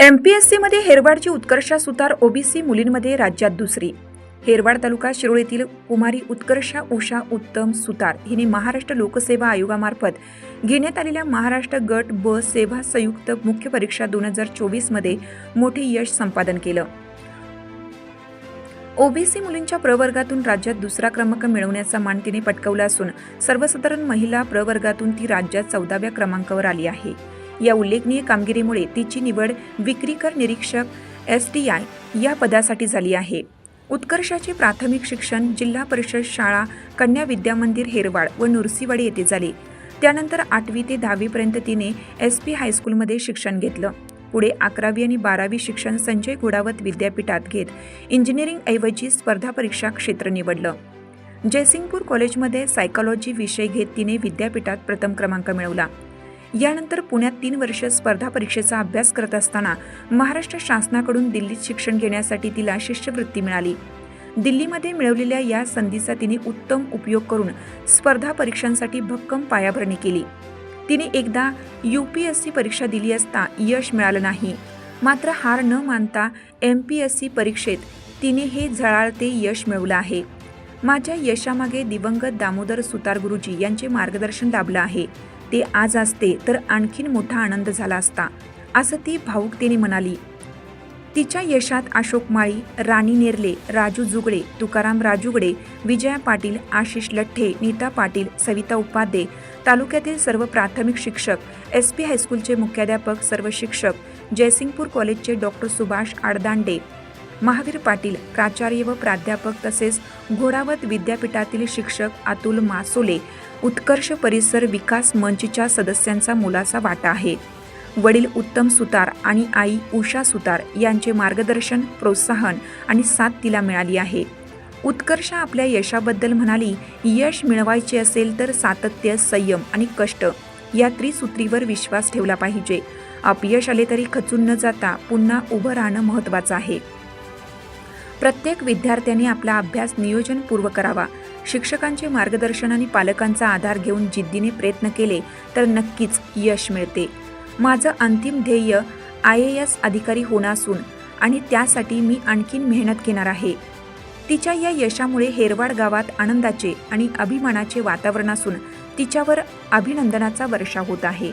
M P S सीमध्ये हेरवाडची उत्कर्षा सुतार OBC मुलींमध्ये राज्यात दुसरी. हेरवाड तालुका शिरोळ येथील कुमारी उत्कर्षा उषा उत्तम सुतार हिने महाराष्ट्र लोकसेवा आयोगामार्फत घेण्यात आलेल्या महाराष्ट्र गट ब सेवा संयुक्त मुख्य परीक्षा दोन हजार चोवीसमध्ये मोठे यश संपादन केलं. ओबीसी मुलींच्या प्रवर्गातून राज्यात दुसरा क्रमांक मिळवण्याचा मान तिने पटकवला असून सर्वसाधारण महिला प्रवर्गातून ती राज्यात चौदाव्या क्रमांकावर आली आहे. या उल्लेखनीय कामगिरीमुळे तिची निवड विक्रीकर निरीक्षक एस टी आय या पदासाठी झाली आहे. उत्कर्षाचे प्राथमिक शिक्षण जिल्हा परिषद शाळा कन्या विद्यामंदिर हेरवाड व नुरसीवाडी येथे झाले. त्यानंतर आठवी ते दहावीपर्यंत तिने एस पी हायस्कूलमध्ये शिक्षण घेतलं. पुढे अकरावी आणि बारावी शिक्षण संजय घोडावत विद्यापीठात घेत इंजिनिअरिंगऐवजी स्पर्धा परीक्षा क्षेत्र निवडलं. जयसिंगपूर कॉलेजमध्ये सायकॉलॉजी विषय घेत तिने विद्यापीठात प्रथम क्रमांक मिळवला. यानंतर पुण्यात तीन वर्ष स्पर्धा परीक्षेचा अभ्यास करत असताना महाराष्ट्र शासनाकडून दिल्लीत शिक्षण घेण्यासाठी तिला शिष्यवृत्ती मिळाली. दिल्लीमध्ये मिळवलेल्या या संधीचा तिने उत्तम उपयोग करून स्पर्धा परीक्षांसाठी भक्कम पायाभरणी केली. तिने एकदा यू पी एस सी परीक्षा दिली असता यश मिळालं नाही. मात्र हार न मानता एम पी एस सी परीक्षेत तिने हे झळाळते यश मिळवलं आहे. माझ्या यशामागे दिवंगत दामोदर सुतार गुरुजी यांचे मार्गदर्शन दाबलं आहे. ते आज असते तर आणखीन मोठा आनंद झाला असता असं ती भाऊकतेने म्हणाली. तिच्या यशात अशोक माळी राणी नेरले राजू जुगडे तुकाराम राजुगडे विजया पाटील आशिष लठ्ठे नीता पाटील सविता उपाध्ये तालुक्यातील सर्व प्राथमिक शिक्षक एस पी हायस्कूलचे मुख्याध्यापक सर्व शिक्षक जयसिंगपूर कॉलेजचे डॉक्टर सुभाष आडदांडे महावीर पाटील प्राचार्य व प्राध्यापक तसेच घोडावत विद्यापीठातील शिक्षक अतुल मासोले उत्कर्ष परिसर विकास मंचच्या सदस्यांचा मोलाचा वाटा आहे. वडील उत्तम सुतार आणि आई उषा सुतार यांचे मार्गदर्शन प्रोत्साहन आणि साथ तिला मिळाली आहे. उत्कर्ष आपल्या यशाबद्दल म्हणाली यश मिळवायचे असेल तर सातत्य संयम आणि कष्ट या त्रिसूत्रीवर विश्वास ठेवला पाहिजे. अपयश आले तरी खचून न जाता पुन्हा उभं राहणं महत्त्वाचं आहे. प्रत्येक विद्यार्थ्याने आपला अभ्यास नियोजनपूर्व करावा. शिक्षकांचे मार्गदर्शन आणि पालकांचा आधार घेऊन जिद्दीने प्रयत्न केले तर नक्कीच यश मिळते. माझं अंतिम ध्येय आय ए एस अधिकारी होणं असून आणि त्यासाठी मी आणखीन मेहनत घेणार आहे. तिच्या या यशामुळे हेरवाड गावात आनंदाचे आणि अभिमानाचे वातावरण असून तिच्यावर अभिनंदनाचा वर्षा होत आहे.